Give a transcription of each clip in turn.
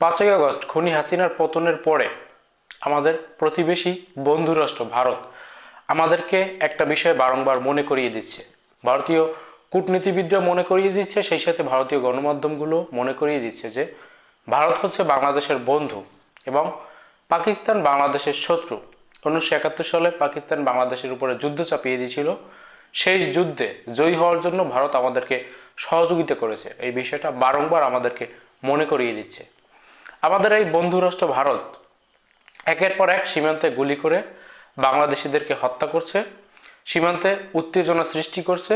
পাঁচই আগস্ট খনি হাসিনার পতনের পরে আমাদের প্রতিবেশী বন্ধুরাষ্ট্র ভারত আমাদেরকে একটা বিষয় বারংবার মনে করিয়ে দিচ্ছে। ভারতীয় কূটনীতিবিদরা মনে করিয়ে দিচ্ছে, সেই সাথে ভারতীয় গণমাধ্যমগুলো মনে করিয়ে দিচ্ছে যে ভারত হচ্ছে বাংলাদেশের বন্ধু এবং পাকিস্তান বাংলাদেশের শত্রু। উনিশশো একাত্তর সালে পাকিস্তান বাংলাদেশের উপরে যুদ্ধ চাপিয়ে দিয়েছিল। সেই যুদ্ধে জয়ী হওয়ার জন্য ভারত আমাদেরকে সহযোগিতা করেছে। এই বিষয়টা বারংবার আমাদেরকে মনে করিয়ে দিচ্ছে। আমাদের এই বন্ধুরাষ্ট্র ভারত একের পর এক সীমান্তে গুলি করে বাংলাদেশিদেরকে হত্যা করছে, সীমান্তে উত্তেজনা সৃষ্টি করছে।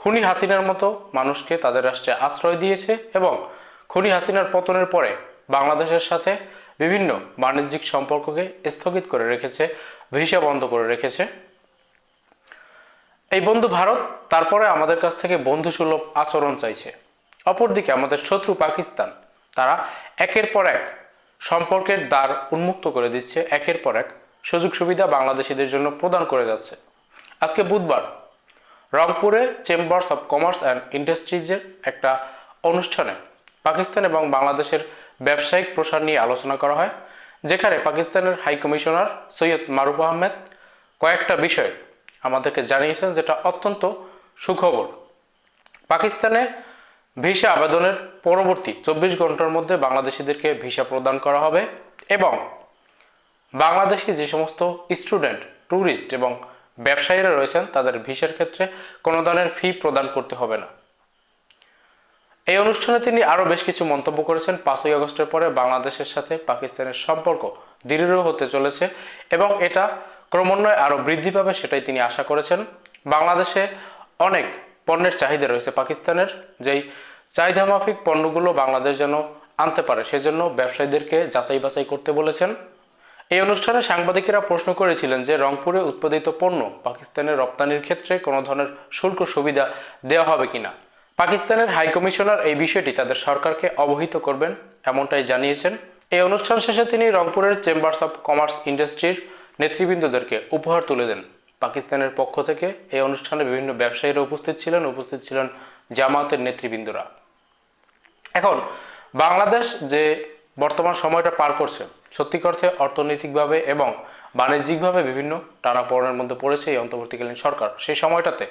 খুনি হাসিনার মতো মানুষকে তাদের রাষ্ট্রে আশ্রয় দিয়েছে এবং খুনি হাসিনার পতনের পরে বাংলাদেশের সাথে বিভিন্ন বাণিজ্যিক সম্পর্ককে স্থগিত করে রেখেছে, ভিসা বন্ধ করে রেখেছে। এই বন্ধু ভারত তারপরে আমাদের কাছ থেকে বন্ধুসুলভ আচরণ চাইছে। অপরদিকে আমাদের শত্রু পাকিস্তান তারা একের পর এক সম্পর্কের দ্বার উন্মুক্ত করে দিচ্ছে, একের পর এক সুযোগ সুবিধা বাংলাদেশিদের জন্য প্রদান করে যাচ্ছে। আজকে বুধবার রংপুরে চেম্বার্স অফ কমার্স অ্যান্ড ইন্ডাস্ট্রিজের একটা অনুষ্ঠানে পাকিস্তান এবং বাংলাদেশের ব্যবসায়িক প্রসার নিয়ে আলোচনা করা হয়, যেখানে পাকিস্তানের হাই কমিশনার সৈয়দ মারুফ আহমেদ কয়েকটা বিষয় আমাদেরকে জানিয়েছেন, যেটা অত্যন্ত সুখবর। পাকিস্তানে ভিসা আবেদনের পরবর্তী চব্বিশ ঘণ্টার মধ্যে বাংলাদেশিদেরকে ভিসা প্রদান করা হবে এবং বাংলাদেশি যে সমস্ত স্টুডেন্ট, ট্যুরিস্ট এবং ব্যবসায়ীরা রয়েছেন, তাদের ভিসার ক্ষেত্রে কোনো ধরনের ফি প্রদান করতে হবে না। এই অনুষ্ঠানে তিনি আরও বেশ কিছু মন্তব্য করেছেন। পাঁচই আগস্টের পরে বাংলাদেশের সাথে পাকিস্তানের সম্পর্ক দৃঢ় হতে চলেছে এবং এটা ক্রমান্বয়ে আরও বৃদ্ধি পাবে সেটাই তিনি আশা করেছেন। বাংলাদেশে অনেক পণ্যের চাহিদা রয়েছে পাকিস্তানের। যেই চাহিদা মাফিক পণ্যগুলো বাংলাদেশ যেন আনতে পারে, সেজন্য ব্যবসায়ীদেরকে যাচাই বাছাই করতে বলেছেন। এই অনুষ্ঠানে সাংবাদিকেরা প্রশ্ন করেছিলেন যে, রংপুরে উৎপাদিত পণ্য পাকিস্তানের রপ্তানির ক্ষেত্রে কোনো ধরনের শুল্ক সুবিধা দেওয়া হবে কিনা? পাকিস্তানের হাইকমিশনার এই বিষয়টি তাদের সরকারকে অবহিত করবেন, এমনটাই জানিয়েছেন। এই অনুষ্ঠান শেষে তিনি রংপুরের চেম্বার্স অফ কমার্স ইন্ডাস্ট্রির নেতৃবৃন্দদেরকে উপহার তুলে দেন। পাকিস্তানের পক্ষ থেকে এই অনুষ্ঠানে বিভিন্ন ব্যবসায়ীরা উপস্থিত ছিলেন উপস্থিত ছিলেন জামাতের নেতৃবৃন্দরা। এখন, বাংলাদেশ যে বর্তমান সময়টা পার করছে সত্যিক অর্থে অর্থনৈতিকভাবে এবং বাণিজ্যিকভাবে বিভিন্ন টানাপোড়েনের মধ্যে পড়েছে এই অন্তর্বর্তীকালীন সরকার। সেই সময়টাতে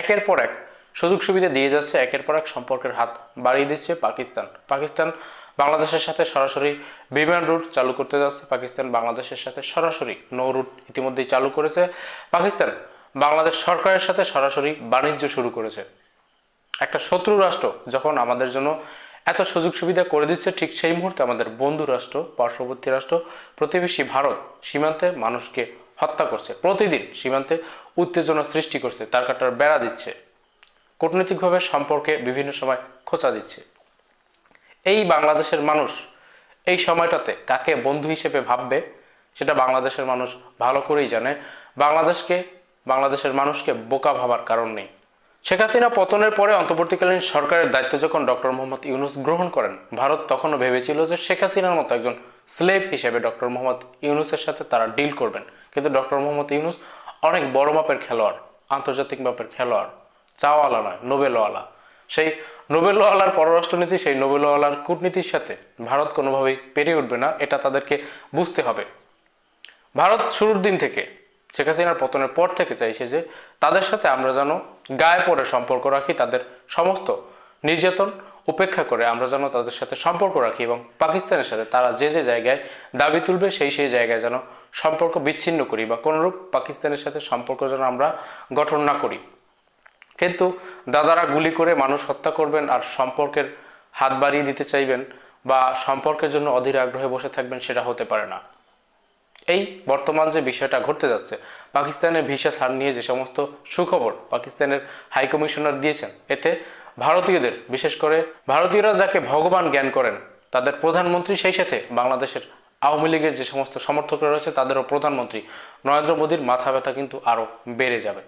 একের পর এক সুযোগ সুবিধা দিয়ে যাচ্ছে, একের পর এক সম্পর্কের হাত বাড়িয়ে দিচ্ছে পাকিস্তান। পাকিস্তান বাংলাদেশের সাথে সরাসরি বিমান রুট চালু করতে যাচ্ছে। পাকিস্তান বাংলাদেশের সাথে সরাসরি নৌ রুট ইতিমধ্যেই চালু করেছে। পাকিস্তান বাংলাদেশ সরকারের সাথে সরাসরি বাণিজ্য শুরু করেছে। একটা শত্রু রাষ্ট্র যখন আমাদের জন্য এত সুযোগ সুবিধা করে দিচ্ছে, ঠিক সেই মুহূর্তে আমাদের বন্ধু রাষ্ট্র, পার্শ্ববর্তী রাষ্ট্র, প্রতিবেশী ভারত সীমান্তে মানুষকে হত্যা করছে। প্রতিদিন সীমান্তে উত্তেজনা সৃষ্টি করছে, তার কাটার বেড়া দিচ্ছে। কূটনৈতিকভাবে সম্পর্কে বিভিন্ন সময় খোঁচা দিচ্ছে। এই বাংলাদেশের মানুষ এই সময়টাতে কাকে বন্ধু হিসেবে ভাববে, সেটা বাংলাদেশের মানুষ ভালো করেই জানে। বাংলাদেশকে, বাংলাদেশের মানুষকে বোকা ভাবার কারণ নেই। শেখ হাসিনা পতনের পরে অন্তর্বর্তীকালীন সরকারের দায়িত্ব যখন ডক্টর মোহাম্মদ ইউনুস গ্রহণ করেন, ভারত তখনও ভেবেছিল যে শেখ হাসিনার মতো একজন স্লেভ হিসেবে ডক্টর মোহাম্মদ ইউনুসের সাথে তারা ডিল করবেন। কিন্তু ডক্টর মোহাম্মদ ইউনুস অনেক বড় মাপের খেলোয়াড়, আন্তর্জাতিক মাপের খেলোয়াড়, চাওয়ালা নয়, নোবেলওয়ালা। সেই নোবেলওয়ালার পররাষ্ট্রনীতি, সেই নোবেলওয়ালার কূটনীতির সাথে ভারত কোনোভাবেই পেরে উঠবে না, এটা তাদেরকে বুঝতে হবে। ভারত শুরুর দিন থেকে, শেখ হাসিনার পতনের পর থেকে চাইছে যে তাদের সাথে আমরা যেন গায়ে পড়ে সম্পর্ক রাখি, তাদের সমস্ত নির্যাতন উপেক্ষা করে আমরা যেন তাদের সাথে সম্পর্ক রাখি এবং পাকিস্তানের সাথে তারা যে যে জায়গায় দাবি তুলবে, সেই সেই জায়গায় যেন সম্পর্ক বিচ্ছিন্ন করি বা কোনোরূপ পাকিস্তানের সাথে সম্পর্ক যেন আমরা গঠন না করি। কিন্তু দাদারা গুলি করে মানুষ হত্যা করবেন আর সম্পর্কের হাত বাড়িয়ে দিতে চাইবেন বা সম্পর্কের জন্য অধীর আগ্রহে বসে থাকবেন সেটা হতে পারে না। এই বর্তমান যে বিষয়টা ঘটতে যাচ্ছে, পাকিস্তানের ভিসা ছাড় নিয়ে যে সমস্ত সুখবর পাকিস্তানের হাই কমিশনার দিয়েছেন, এতে ভারতীয়দের, বিশেষ করে ভারতীয়রা যাকে ভগবান জ্ঞান করেন, তাদের প্রধানমন্ত্রী সেই সাথে বাংলাদেশের আওয়ামী লীগের যে সমস্ত সমর্থকরা রয়েছে, তাদেরও প্রধানমন্ত্রী নরেন্দ্র মোদীর মাথা ব্যথা কিন্তু আরও বেড়ে যাবে।